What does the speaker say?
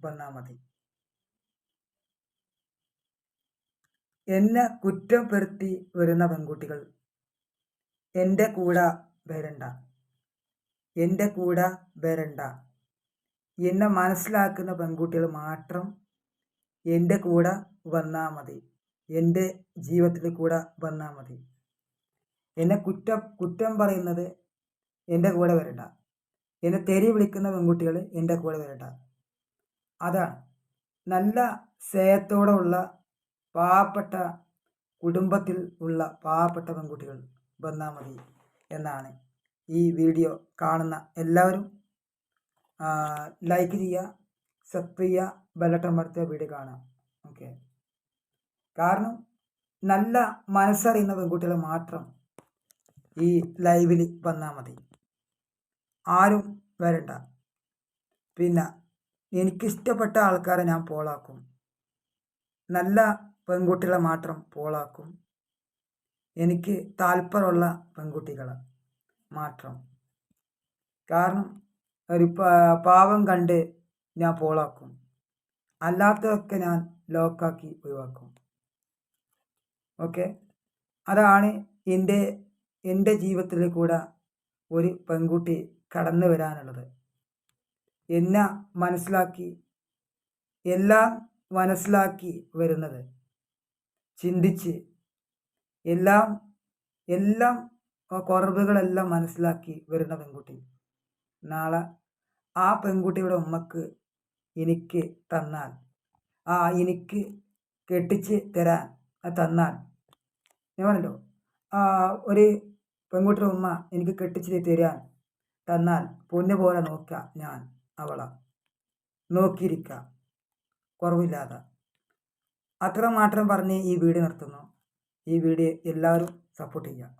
വന്നാൽ മതി. എന്നെ കുറ്റപ്പെടുത്തി വരുന്ന പെൺകുട്ടികൾ എന്റെ കൂടെ വരണ്ട. എന്റെ കൂടെ വരണ്ട. എന്നെ മനസ്സിലാക്കുന്ന പെൺകുട്ടികൾ മാത്രം എന്റെ കൂടെ വന്നാൽ മതി. എന്റെ ജീവിതത്തിൽ കൂടെ വന്നാൽ മതി. എന്നെ കുറ്റം കുറ്റം പറയുന്നത് എന്റെ കൂടെ വരണ്ട. എന്നെ തെരി വിളിക്കുന്ന പെൺകുട്ടികൾ എന്റെ കൂടെ വരണ്ട. അതാണ് നല്ല സ്നേഹത്തോടെ ഉള്ള പാവപ്പെട്ട കുടുംബത്തിൽ ഉള്ള പാവപ്പെട്ട പെൺകുട്ടികൾ വന്നാൽ മതി എന്നാണ് ഈ വീഡിയോ കാണുന്ന എല്ലാവരും ലൈക്ക് ചെയ്യുക സബ്സ്ക്രൈബ് ചെയ്യുക ബെല്ലട്ടം മടുത്ത വീഡിയോ കാണാം ഓക്കെ കാരണം നല്ല മനസ്സറിയുന്ന പെൺകുട്ടികൾ മാത്രം ഈ ലൈവിൽ വന്നാൽ മതി. ആരും വരണ്ട. പിന്നെ എനിക്കിഷ്ടപ്പെട്ട ആൾക്കാരെ ഞാൻ പോളാക്കും. നല്ല പെൺകുട്ടികളെ മാത്രം പോളാക്കും. എനിക്ക് താല്പര്യമുള്ള പെൺകുട്ടികളെ മാത്രം. കാരണം ഒരു പാവം കണ്ട് ഞാൻ പോളാക്കും. അല്ലാത്തതൊക്കെ ഞാൻ ലോക്കാക്കി ഒഴിവാക്കും. ഓക്കെ? അതാണ് എന്റെ എന്റെ ജീവിതത്തിൽ കൂടെ ഒരു പെൺകുട്ടി കടന്നു വരാനുള്ളത് എന്നെ മനസ്സിലാക്കി? എല്ലാം മനസ്സിലാക്കി വരുന്നത്. ചിന്തിച്ച് എല്ലാം എല്ലാം കുറവുകളെല്ലാം മനസ്സിലാക്കി വരുന്ന പെൺകുട്ടി. നാളെ ആ പെൺകുട്ടിയുടെ ഉമ്മക്ക് എനിക്ക് തന്നാൽ ആ എനിക്ക് കെട്ടിച്ച് തരാൻ തന്നാൽ. ഞാൻ പറഞ്ഞല്ലോ ഒരു പെൺകുട്ടിയുടെ ഉമ്മ എനിക്ക് കെട്ടിച്ച് തരാൻ തന്നാൽ പൊന്നു പോലെ നോക്കുക ഞാൻ. അവളെ. നോക്കിയിരിക്കുക കുറവില്ലാതെ. അത്രമാത്രം പറഞ്ഞ് ഈ വീട് നിർത്തുന്നു. ഈ വീട് എല്ലാവരും സപ്പോർട്ട് ചെയ്യുക